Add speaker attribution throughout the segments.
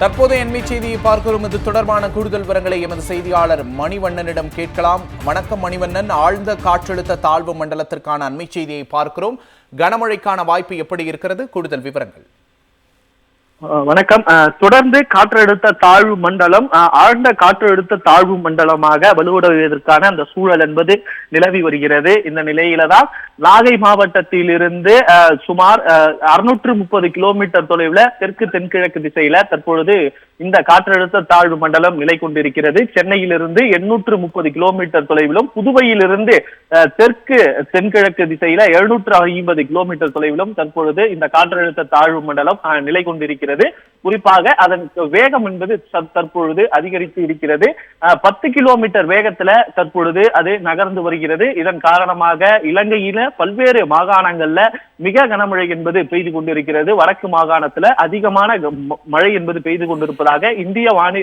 Speaker 1: தற்போதைய எண்மை செய்தியை பார்க்கிறோம். இது தொடர்பான கூடுதல் விவரங்களை எமது செய்தியாளர் மணிவண்ணனிடம் கேட்கலாம். வணக்கம் மணிவண்ணன். ஆழ்ந்த காற்றழுத்த தாழ்வு மண்டலத்திற்கான அண்மை செய்தியை பார்க்கிறோம். கனமழைக்கான வாய்ப்பு எப்படி இருக்கிறது? கூடுதல் விவரங்கள்.
Speaker 2: வணக்கம். தொடர்ந்து காற்றழுத்த தாழ்வு மண்டலம் ஆழ்ந்த காற்றழுத்த தாழ்வு மண்டலமாக வலுவடைவதற்கான அந்த சூழல் என்பது நிலவி வருகிறது. இந்த நிலையில தான் நாகை மாவட்டத்திலிருந்து சுமார் அறுநூற்று முப்பது கிலோமீட்டர் தொலைவுல தெற்கு தென்கிழக்கு திசையில தற்பொழுது இந்த காற்றழுத்த தாழ்வு மண்டலம் நிலை கொண்டிருக்கிறது. சென்னையிலிருந்து எண்ணூற்று முப்பது கிலோமீட்டர் தொலைவிலும் புதுவையிலிருந்து தெற்கு தென்கிழக்கு திசையில எழுநூற்று ஐம்பது கிலோமீட்டர் தொலைவிலும் தற்பொழுது இந்த காற்றழுத்த தாழ்வு மண்டலம் நிலை கொண்டிருக்கிறது. குறிப்பாக அதன் வேகம் என்பது தற்பொழுது அதிகரித்து இருக்கிறது. பத்து கிலோமீட்டர் வேகத்துல தற்பொழுது அது நகர்ந்து வருகிறது. இதன் காரணமாக இலங்கையில பல்வேறு மாகாணங்கள்ல மிக கனமழை என்பது பெய்து கொண்டிருக்கிறது. வடக்கு மாகாணத்துல அதிகமான மழை என்பது பெய்து கொண்டிருப்பதாக இந்திய வானி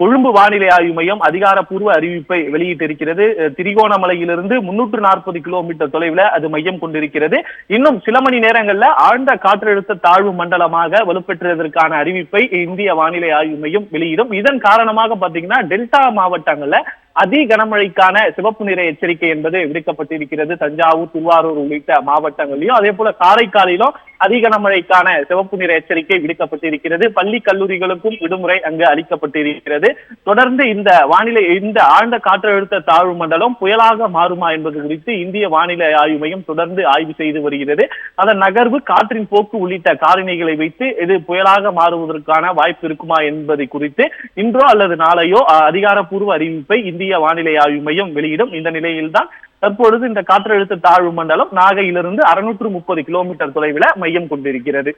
Speaker 2: கொழும்பு வானிலை ஆய்வு மையம் அதிகாரப்பூர்வ அறிவிப்பை வெளியிட்டிருக்கிறது. திரிகோணமலையிலிருந்து முன்னூற்று நாற்பது கிலோமீட்டர் தொலைவில் அது மையம் கொண்டிருக்கிறது. இன்னும் சில மணி நேரங்கள்ல ஆழ்ந்த காற்றழுத்த தாழ்வு மண்டலமாக வலுப்பெற்றதற்கான அறிவிப்பை இந்திய வானிலை ஆய்வு மையம் வெளியிடும். இதன் காரணமாக பாத்தீங்கன்னா டெல்டா மாவட்டங்கள்ல அதி கனமழைக்கான சிவப்பு நிற எச்சரிக்கை என்பது விடுக்கப்பட்டிருக்கிறது தஞ்சாவூர் திருவாரூர் உள்ளிட்ட மாவட்டங்களிலும் அதே போல காரைக்காலிலும் அதி கனமழைக்கான சிவப்பு நிற எச்சரிக்கை விடுக்கப்பட்டிருக்கிறது பள்ளி கல்லூரிகளுக்கும் விடுமுறை அங்கு அளிக்கப்பட்டிருக்கிறது. தொடர்ந்து இந்த வானிலை இந்த ஆழ்ந்த காற்றழுத்த தாழ்வு மண்டலம் புயலாக மாறுமா என்பது குறித்து இந்திய வானிலை ஆய்வு மையம் தொடர்ந்து ஆய்வு செய்து வருகிறது. அதன் நகர்வு காற்றின் போக்கு உள்ளிட்ட காரணிகளை வைத்து இது புயலாக மாறுவதற்கான வாய்ப்பு இருக்குமா என்பதை குறித்து இன்றோ அல்லது நாளையோ அதிகாரப்பூர்வ அறிவிப்பை இந்திய இந்திய வானிலை ஆய்வு மையம் வெளியிடும் இந்த நிலையில்தான் தற்பொழுது இந்த காற்றழுத்த தாழ்வு மண்டலம் நாகையிலிருந்து அறுநூற்று முப்பது கிலோமீட்டர் தொலைவில் மையம் கொண்டிருக்கிறது.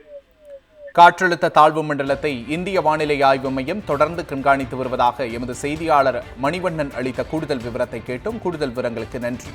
Speaker 1: காற்றழுத்த தாழ்வு மண்டலத்தை இந்திய வானிலை ஆய்வு மையம் தொடர்ந்து கண்காணித்து வருவதாக எமது செய்தியாளர் மணிவண்ணன் அளித்த கூடுதல் விவரத்தை கேட்டோம் கூடுதல் விவரங்களுக்கு நன்றி.